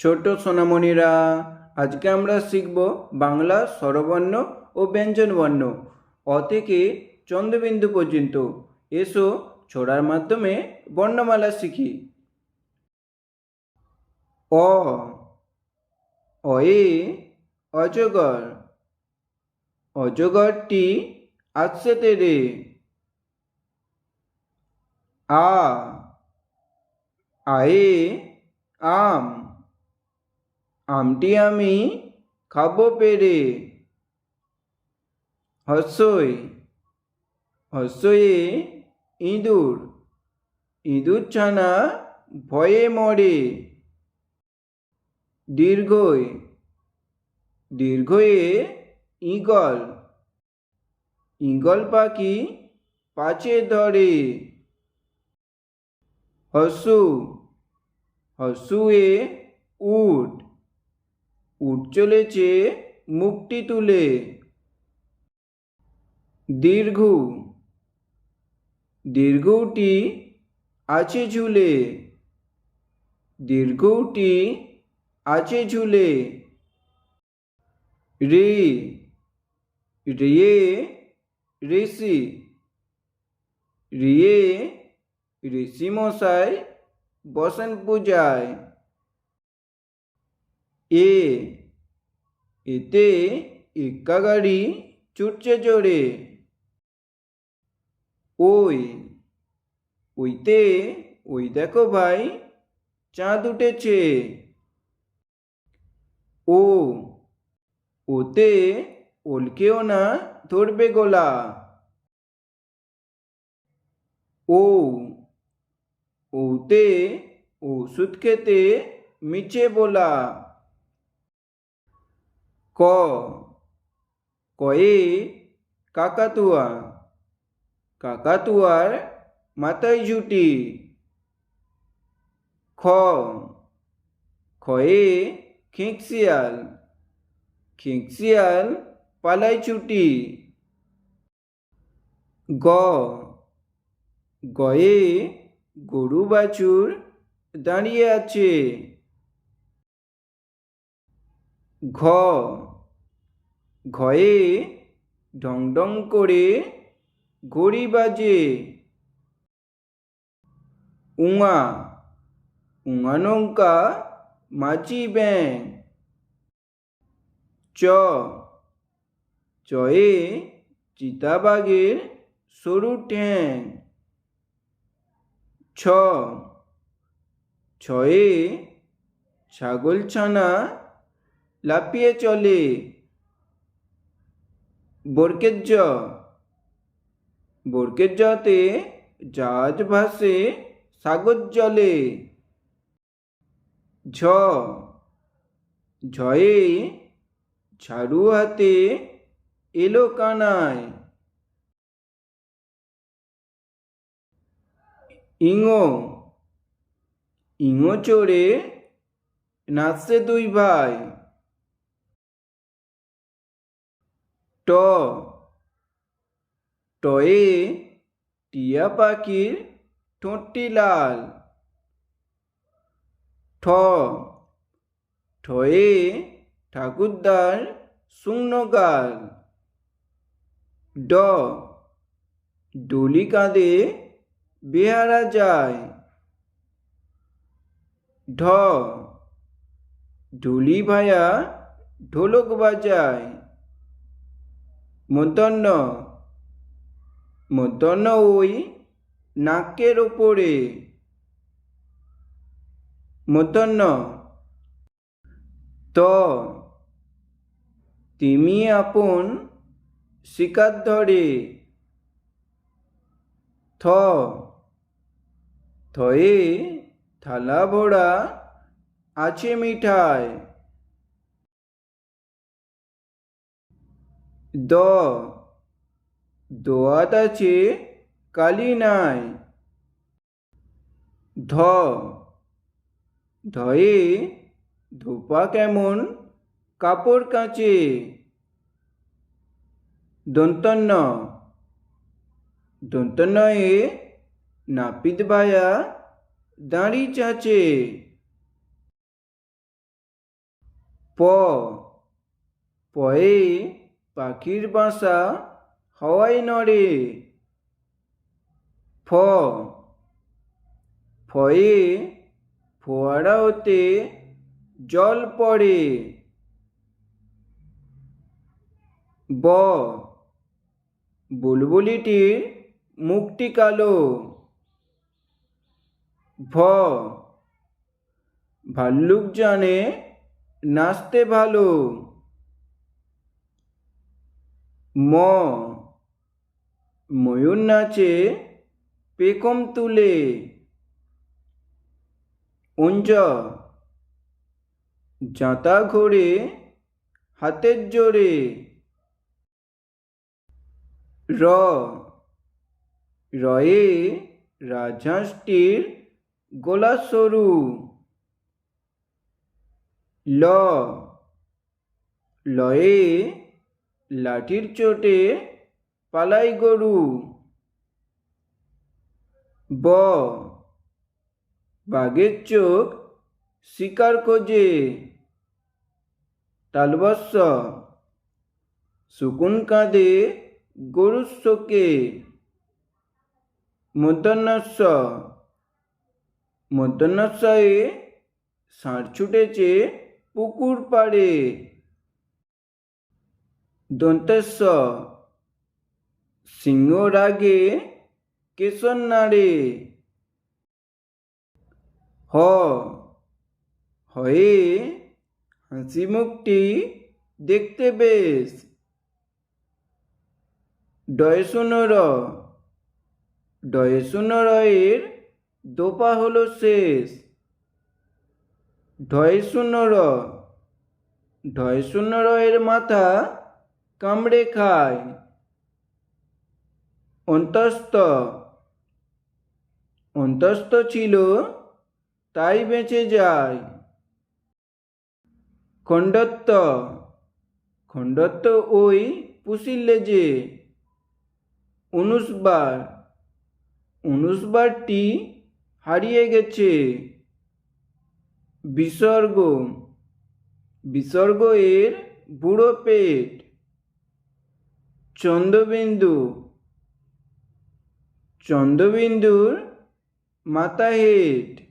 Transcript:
ছোট সোনামণিরা, আজকে আমরা শিখব বাংলা স্বরবর্ণ ও ব্যঞ্জনবর্ণ। অ থেকে চন্দ্রবিন্দু পর্যন্ত। এসো ছোড়ার মাধ্যমে বর্ণমালা শিখি। অ, অয়ে, অজগর। অজগরটি আসছে তেরে আ, আয়ে, আম। আমটি আমি খাব পেরে। হস্যই হস্যয়ে ইঁদুর ইঁদুর ছানা ভয়ে মরে। দীর্ঘই দীর্ঘয়ে ঈগল ঈগল পাখি পাচে ধরে। হসু হসুয়ে উট উট চলেছে মুখটি তুলে। দীর্ঘ। দীর্ঘটি আছে ঝুলে। দীর্ঘটি আছে ঝুলে। রে। রিয়ে ঋষি রিয়ে ঋষি মশাই বসেন পূজায়। এ, এতে এক্কা গাড়ি ছুটছে জোরে। ওই, ওইতে, ওই দেখো ভাই, চাঁদ উঠেছে। ও, ওতে ওলকেও না ধরবে গোলা। ও, ওতে ওষুধ খেতে মিছে বলা। ক। কয়ে কাকাতুয়া। কাকাতুয়ার মাথায় ঝুটি খ। খয়ে খিঁকশিয়াল। খিঁকশিয়াল পালাই ছুটি গ। গয়ে গরু বাছুর দাঁড়িয়ে আছে। ঘ। ঘয়ে ঢং ঢং করে ঘড়ি বাজে। উঙা উঙা নৌকা মাছি ব্যাং। চ, চয়ে চিতাবাঘের সরু ঠ্যাং। ছ, ছয়ে ছাগল ছানা লাফিয়ে চলে। বরকের জ জাজ ভাসে সাগর জলে। ঝ। ঝয়ে ঝাড়ু হাতে এলো কানায়। ইঙো। ইঙো চড়ে নাচছে দুই ভাই। ট। টয়ে টিয়া পাখির ঠোঁটটি লাল। ঠ। ঠয়ে ঠাকুরদার শূন্য গাল। ড। ডলি কাঁদে বেহারা যায়। ঢ। ঢুলি ভায়া ঢোলক বাজায়। মধ্যাহ্ন মধ্যাহ্ন ওই নাকের ওপরে মধ্যাহ্ন, ত, তিমি আপন শিকার ধরে। থ, থয়ে থালা ভরা আছে মিঠাই। দ। দোয়াত আছে, কালি নাই। ধ। ধয়ে ধোপা কেমন, কাপড় কাচে। দন্তন্য দন্তন্নয়ে নাপিত ভায়া দাঁড়ি চাচে। প। পয়ে পাখির বাসা হাওয়ায় নড়ে। ফ। ফয়ে ফোয়ারা হতে জল পড়ে। ব। বুলবুলিটির মুখটি কালো। ভ। ভাল্লুক জানে নাচতে ভালো। ম। ময়ূর নাচে পেকম তুলে। উঞ্জ জাঁতা ঘোরে হাতের জোরে। র। রয়ে রাজহাঁসটির গোলা সরু। ল। লয়ে লাঠির চোটে পালাই গরু। ব। বাঘের চোখ শিকার খোঁজে। তালবস্য। শুকুন কাঁদে গরুর শোকে। মধ্যাহ্নস্য। মধ্যাহ্নস্যয়ে ষাঁড় ছুটেছে পুকুর পাড়ে। দন্তেস্ব। সিংহ রাগে কেশর নাড়ে হ। হয়ে হাসি মুখটি দেখতে বেশ। ডয় শূন্য ডয় শূন্য রয়ের দোপা হলো শেষ। ঢয় শূন্য র ঢয় শূন্য রয়ের মাথা কামড়ে খায়। অন্তস্থ অন্তস্থ ছিল, তাই বেঁচে যায়। খণ্ডত্ব খণ্ডত্ব ওই পুষির লেজে অনুষবার অনুষবারটি হারিয়ে গেছে। বিসর্গ বিসর্গ এর বুড়ো পেট। চন্দ্রবিন্দু। চন্দ্রবিন্দুর মাথা হেট